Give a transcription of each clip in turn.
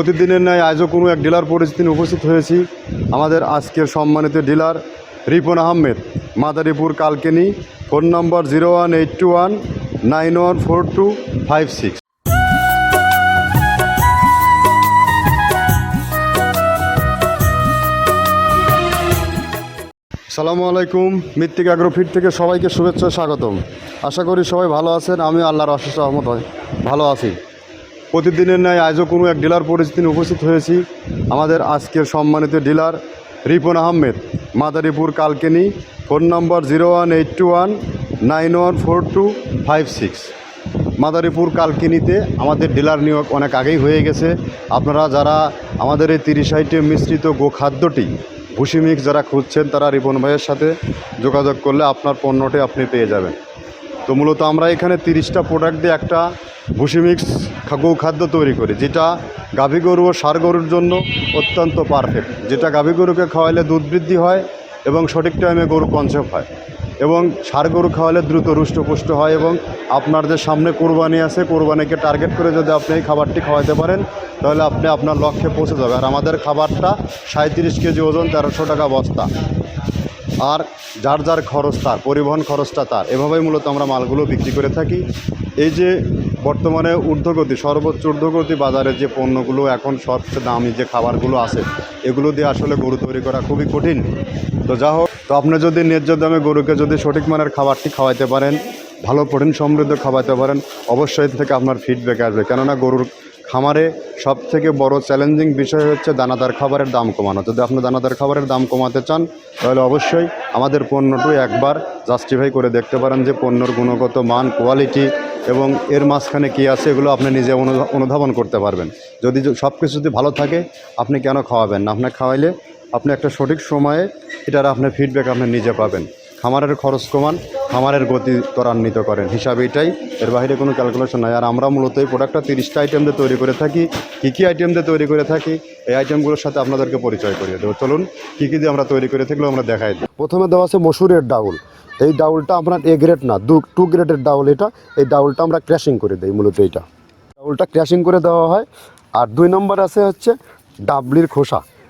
প্রতিদিনের ন্যায় আজও কোনো এক ডিলার পরিস্থিতি উপস্থিত হয়েছি। আমাদের আজকের সম্মানিত dealer Ripon Ahmed, Madaripur Kalkini, phone number zero one eight two one nine one four two five six. সালামু আলাইকুম, মৃত্তিক অ্যাগ্রোফিট থেকে সবাইকে শুভেচ্ছা স্বাগতম। আশা করি সবাই ভালো আছেন আমি আল্লাহর অশেষ রহমত ভালো আছি। প্রতিদিনের ন্যায় আজও কোনো এক ডিলার পরিস্থিতি উপস্থিত হয়েছি। আমাদের আজকের সম্মানিত dealer Ripon Ahmed, Madaripur Kalkini, phone number zero one eight two one nine one four two five six. Madaripur কালকিনিতে আমাদের ডিলার নিয়োগ অনেক আগেই হয়ে গেছে। আপনারা যারা আমাদের এই তিরিশ আইটেম মিশ্রিত গোখাদ্যটি ভুসি মিক্স যারা খুঁজছেন, তারা রিপন ভাইয়ের সাথে যোগাযোগ করলে আপনার পণ্যটি আপনি পেয়ে যাবেন। তো মূলত আমরা এখানে তিরিশটা প্রোডাক্ট দিয়ে একটা ভুসি মিক্স খা- গৌখাদ্য তৈরি করি, যেটা গাভী গরু ও ষাঁড় গরুর জন্য অত্যন্ত পারফেক্ট যেটা গাভী গরুকে খাওয়াইলে দুধ বৃদ্ধি হয় এবং সঠিক টাইমে গরু কনসেপ হয় এবং ষাঁড় গরু খাওয়ালে দ্রুত রুষ্টপুষ্ট হয় এবং আপনার যে সামনে কোরবানি আছে, কোরবানিকে টার্গেট করে যদি আপনি এই খাবারটি খাওয়াতে পারেন, তাহলে আপনি আপনার লক্ষ্যে পৌঁছে যাবে। আর আমাদের খাবারটা সাঁত্রিশ কেজি ওজন তেরোশো টাকা বস্তা। আর যার যার খরচ তার, পরিবহন খরচটা তার। এভাবেই মূলত আমরা মালগুলো বিক্রি করে থাকি। এই যে বর্তমানে ঊর্ধ্বগতি, সর্বোচ্চ ঊর্ধ্বগতি বাজারে যে পণ্যগুলো এখন সবচেয়ে দামি যে খাবারগুলো আছে, এগুলো দিয়ে আসলে গরু তৈরি করা খুবই কঠিন। তো যা হোক, তো আপনি যদি ন্যায্য দামে গরুকে যদি সঠিক মানের খাবারটি খাওয়াইতে পারেন, ভালো প্রোটিন সমৃদ্ধ খাওয়াতে পারেন, অবশ্যই থেকে আপনার ফিডব্যাক আসবে। কেননা গরুর খামারে সব থেকে বড় চ্যালেঞ্জিং বিষয় হচ্ছে দানাদার খাবারের দাম কমানো। যদি আপনি দানাদার খাবারের দাম কমাতে চান, তাহলে অবশ্যই আমাদের পণ্যটি একবার জাস্টিফাই করে দেখতে পারেন যে পণ্যর গুণগত মান কোয়ালিটি এবং এর মাঝখানে কী আছে, এগুলো আপনি নিজে অনুধা- অনুধাবন করতে পারবেন। যদি সব কিছু যদি ভালো থাকে, আপনি কেন খাওয়াবেন না? আপনার খাওয়াইলে আপনি একটা সঠিক সময়ে এটার আপনার ফিডব্যাক আপনি নিজে পাবেন। খামারের খরচ কমান, খামারের গতি ত্বরান্বিত করেন। হিসাবে এটাই। এর বাইরে কোনো ক্যালকুলেশন নাই। আর আমরা মূলত এই প্রোডাক্টটা তিরিশটা আইটেম দিয়ে তৈরি করে থাকি। কী কী আইটেম দিয়ে তৈরি করে থাকি, এই আইটেমগুলোর সাথে আপনাদেরকে পরিচয় করিয়ে দেবো। চলুন, কী কী দিয়ে আমরা তৈরি করে থাকলেও আমরা দেখাই দিই। প্রথমে দেওয়া আছে মসুরের ডাউল। এই ডাউলটা আপনার এ গ্রেড না, দু টু গ্রেডের ডাউল এটা। এই ডাউলটা আমরা ক্র্যাশিং করে দিই মূলত এইটা। ডাউলটা ক্র্যাশিং করে দেওয়া হয়। আর দুই নম্বর আছে হচ্ছে ডাবলির খোসা।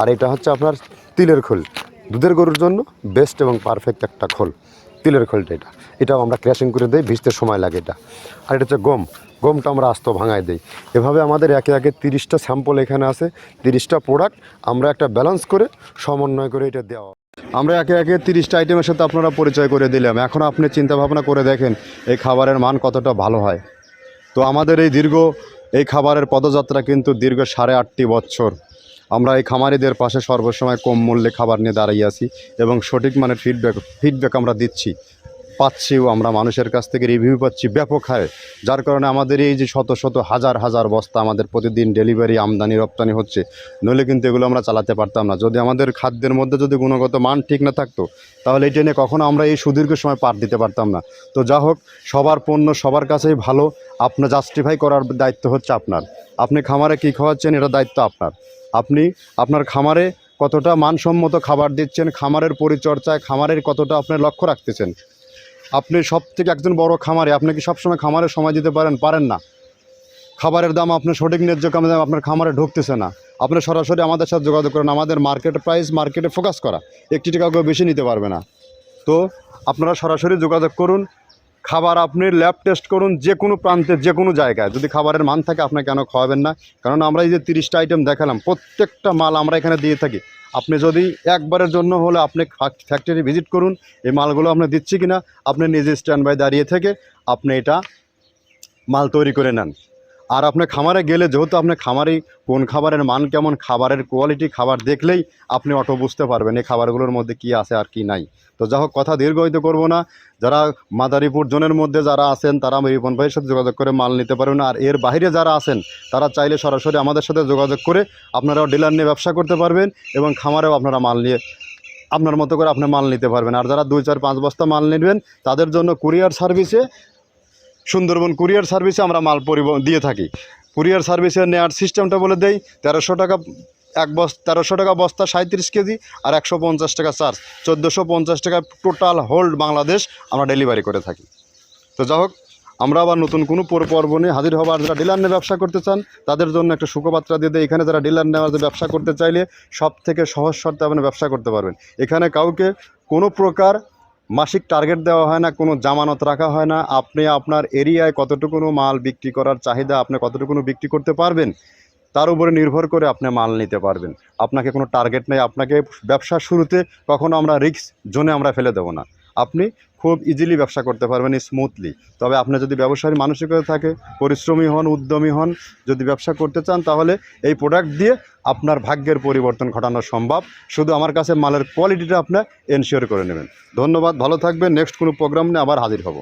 আর এটা হচ্ছে আপনার তিলের খোল। দুধের গরুর জন্য বেস্ট এবং পারফেক্ট একটা খোল। তিলের খোলটা এটা। এটাও আমরা ক্র্যাশিং করে দিই, ভিজতে সময় লাগে এটা। আর এটা হচ্ছে গম। গমটা আমরা আস্ত ভাঙায় দিই। এভাবে আমাদের একে একে তিরিশটা স্যাম্পল এখানে আছে, তিরিশটা প্রোডাক্ট আমরা একটা ব্যালেন্স করে সমন্বয় করে এটা দেওয়া। আমরা একে একে তিরিশটা আইটেমের সাথে আপনারা পরিচয় করে দিলাম। এখন আপনি চিন্তা ভাবনা করে দেখেন এই খাবারের মান কতটা ভালো হয়। তো আমাদের এই দীর্ঘ এই খাবারের পদযাত্রা কিন্তু দীর্ঘ সাড়ে আটটি বছর। আমরা এই খামারিদের পাশে সর্বসময় কম মূল্যে খাবার নিয়ে দাঁড়িয়ে আছি এবং সঠিক মানের ফিডব্যাক ফিডব্যাক আমরা দিচ্ছি। পাচ্ছিও আমরা মানুষের কাছ থেকে রিভিউ পাচ্ছি ব্যাপক হারে। যার কারণে আমাদের এই যে শত শত হাজার হাজার বস্তা আমাদের প্রতিদিন ডেলিভারি আমদানি, রপ্তানি হচ্ছে, নইলে কিন্তু এগুলো আমরা চালাতে পারতাম না। যদি আমাদের খাদ্যের মধ্যে যদি গুণগত মান ঠিক না থাকতো, তাহলে এটা নিয়ে কখনো আমরা এই সুদীর্ঘ সময় পার দিতে পারতাম না। তো যা হোক, সবার পণ্য সবার কাছেই ভালো। আপনার জাস্টিফাই করার দায়িত্ব হচ্ছে আপনার। আপনি খামারে কী খাওয়াচ্ছেন, এটা দায়িত্ব আপনার। আপনি আপনার খামারে কতটা মানসম্মত খাবার দিচ্ছেন, খামারের পরিচর্যায়, খামারের কতটা আপনি লক্ষ্য রাখতেছেন? আপনি সব থেকে একজন বড় খামারে, আপনি কি সবসময় খামারে সময় দিতে পারেন? পারেন না। খাবারের দাম আপনার সঠিক ন্যায্য কামে দাম আপনার খামারে ঢুকতেছে না। আপনি সরাসরি আমাদের সাথে যোগাযোগ করেন। আমাদের মার্কেট প্রাইস মার্কেটে ফোকাস করা। একটি টাকা বেশি নিতে পারবে না। তো আপনারা সরাসরি যোগাযোগ করুন। খাবার আপনি ল্যাব টেস্ট করুন যে কোনো প্রান্তে, যে কোনো জায়গায়। যদি খাবারের মান থাকে, আপনি কেন খাওয়াবেন না? কারণ আমরা এই যে তিরিশটা আইটেম দেখালাম, প্রত্যেকটা মাল আমরা এখানে দিয়ে থাকি। আপনি যদি একবারের জন্য হলে আপনি ফ্যাক্টরি ভিজিট করুন, এই মালগুলো আপনি দিচ্ছি কিনা, আপনি নিজে স্ট্যান্ড বাই দাঁড়িয়ে থেকে আপনি এটা মাল তৈরি করে নেন। আর আপনার খামারে গেলে যেহেতু আপনার খামারেই কোন খাবারের মান কেমন, খাবারের কোয়ালিটি খাবার দেখলেই আপনি অটো বুঝতে পারবেন এই খাবারগুলোর মধ্যে কি আছে আর কি নাই। তো যা হোক, কথা দীর্ঘায়িত করব না। যারা মাদারীপুর জোনের মধ্যে যারা আছেন, তারা রিপন ভাইয়ের সাথে যোগাযোগ করে মাল নিতে পারবেন। আর এর বাইরে যারা আছেন, তারা চাইলে সরাসরি আমাদের সাথে যোগাযোগ করে আপনারাও ডিলার নিয়ে ব্যবসা করতে পারবেন এবং খামারেও আপনারা মাল নিয়ে, আপনার মতো করে আপনি মাল নিতে পারবেন। আর যারা দুই, চার, পাঁচ বস্তা মাল নেবেন, তাদের জন্য কুরিয়ার সার্ভিসে সুন্দরবন কুরিয়ার সার্ভিসে আমরা মাল পরিবহন দিয়ে থাকি। কুরিয়ার সার্ভিসে নেওয়ার সিস্টেমটা বলে দেই, তেরোশো টাকা এক বস্তা, তেরোশো টাকা বস্তা সাঁত্রিশ কেজি আর একশো পঞ্চাশ টাকা চার্জ। চোদ্দোশো পঞ্চাশ টাকা টোটাল হোল্ড বাংলাদেশ আমরা ডেলিভারি করে থাকি। তো যা হোক, আমরা আবার নতুন কোনো পর- পর্ব নিয়ে হাজির হবার যারা ডিলার নিয়ে ব্যবসা করতে চান, তাদের জন্য একটা সুখবার্তা দিয়ে দেয় এখানে যারা ডিলার নেওয়ার যে ব্যবসা করতে চাইলে সব থেকে সহজ শর্তে আপনি ব্যবসা করতে পারবেন। এখানে কাউকে কোনো প্রকার মাসিক টার্গেট দেওয়া হয় না, কোনো জামানত রাখা হয় না। আপনি আপনার এরিয়ায় কতটুকুনো মাল বিক্রি করার চাহিদা, আপনি কতটুকুনো বিক্রি করতে পারবেন, তার উপরে নির্ভর করে আপনি মাল নিতে পারবেন। আপনাকে কোনো টার্গেট নেই। আপনাকে ব্যবসা শুরুতে কখনো আমরা রিক্স জোনে আমরা ফেলে দেবো না। আপনি খুব ইজিলি ব্যবসা করতে পারবেন স্মুথলি তবে আপনি যদি ব্যবসায়ী মানসিকতা থাকে, পরিশ্রমী হন, উদ্যমী হন, যদি ব্যবসা করতে চান, তাহলে এই প্রোডাক্ট দিয়ে আপনার ভাগ্যের পরিবর্তন ঘটানো সম্ভব। শুধু আমার কাছে মালের কোয়ালিটিটা আপনার এনশিওর করে নেবেন। ধন্যবাদ, ভালো থাকবেন। নেক্সট কোনো প্রোগ্রাম নিয়ে আবার হাজির হব।